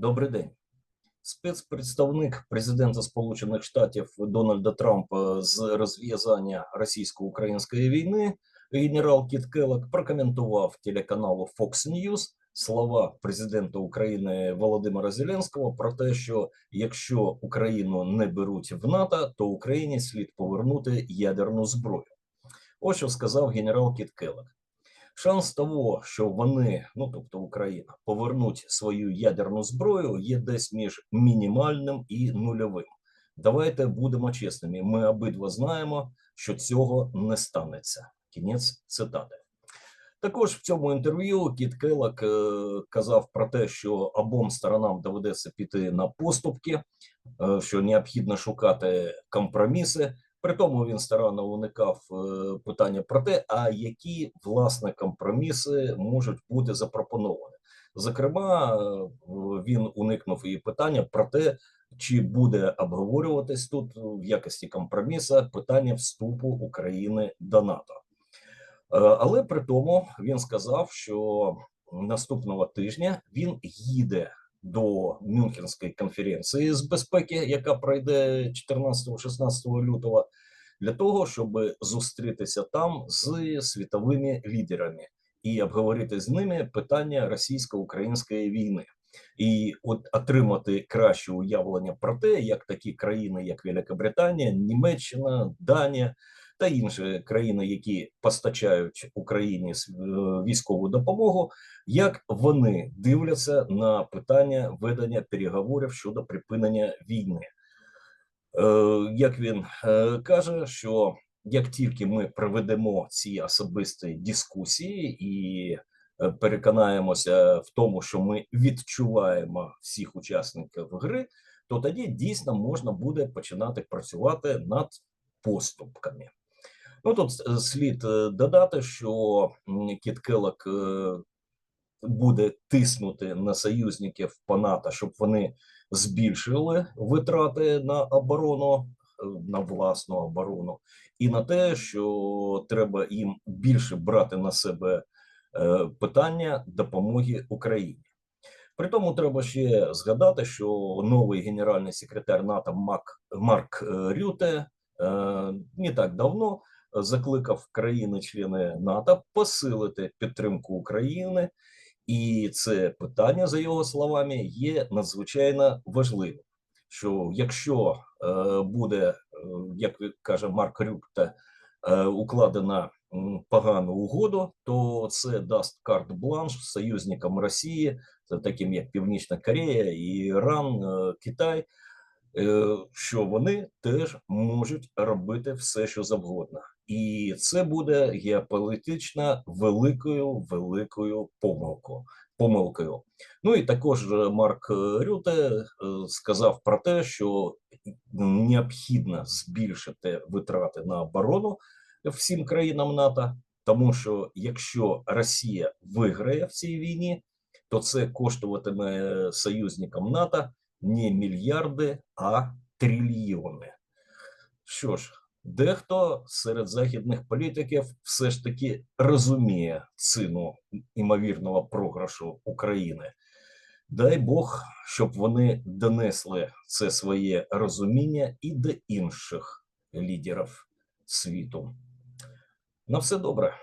Добрий день. Спецпредставник президента Сполучених Штатів Дональда Трампа з розв'язання російсько-української війни генерал Кіт Келлог прокоментував телеканалу Fox News слова президента України Володимира Зеленського про те, що якщо Україну не беруть в НАТО, то Україні слід повернути ядерну зброю. Ось що сказав генерал Кіт Келлог. Шанс того, що вони, ну тобто Україна, повернуть свою ядерну зброю, є десь між мінімальним і нульовим. Давайте будемо чесними. Ми обидва знаємо, що цього не станеться. Кінець цитати. Також в цьому інтерв'ю Кіт Келлок е, казав про те, що обом сторонам доведеться піти на поступки, е, що необхідно шукати компроміси. При тому він старанно уникав е, питання про те, а які власне компроміси можуть бути запропоновані. Зокрема, е, він уникнув і питання про те, чи буде обговорюватись тут в якості компроміса питання вступу України до НАТО. Е, Але при тому він сказав, що наступного тижня він їде до Мюнхенської конференції з безпеки, яка пройде 14-16 лютого, для того, щоб зустрітися там з світовими лідерами і обговорити з ними питання російсько-української війни. І от отримати краще уявлення про те, як такі країни, як Великобританія, Німеччина, Данія та інші країни, які постачають Україні е, військову допомогу, як вони дивляться на питання ведення переговорів щодо припинення війни. Е, Як він е, каже, що як тільки ми проведемо ці особисті дискусії і переконаємося в тому, що ми відчуваємо всіх учасників гри, то тоді дійсно можна буде починати працювати над поступками. Ну тут слід е, додати, що Кіт Келлок е, буде тиснути на союзників по НАТО, щоб вони збільшили витрати на оборону, е, на власну оборону, і на те, що треба їм більше брати на себе питання допомоги Україні. При тому треба ще згадати, що новий генеральний секретар НАТО Мак, Марк Рюте не так давно закликав країни-члени НАТО посилити підтримку України, і це питання, за його словами, є надзвичайно важливим. Що якщо е, буде, е, як каже Марк Рюте, е, укладена погану угоду, то це дасть карт-бланш союзникам Росії, таким як Північна Корея, Іран, Китай, що вони теж можуть робити все, що завгодно. І це буде геополітично великою великою помилкою. Помилкою. Ну і також е, Марк е, Рюте е, сказав про те, що необхідно збільшити витрати на оборону всім країнам НАТО, тому що якщо Росія виграє в цій війні, то це коштуватиме союзникам НАТО не мільярди, а трильйони. Що ж, дехто серед західних політиків все ж таки розуміє ціну імовірного програшу України. Дай Бог, щоб вони донесли це своє розуміння і до інших лідерів світу. На все добре.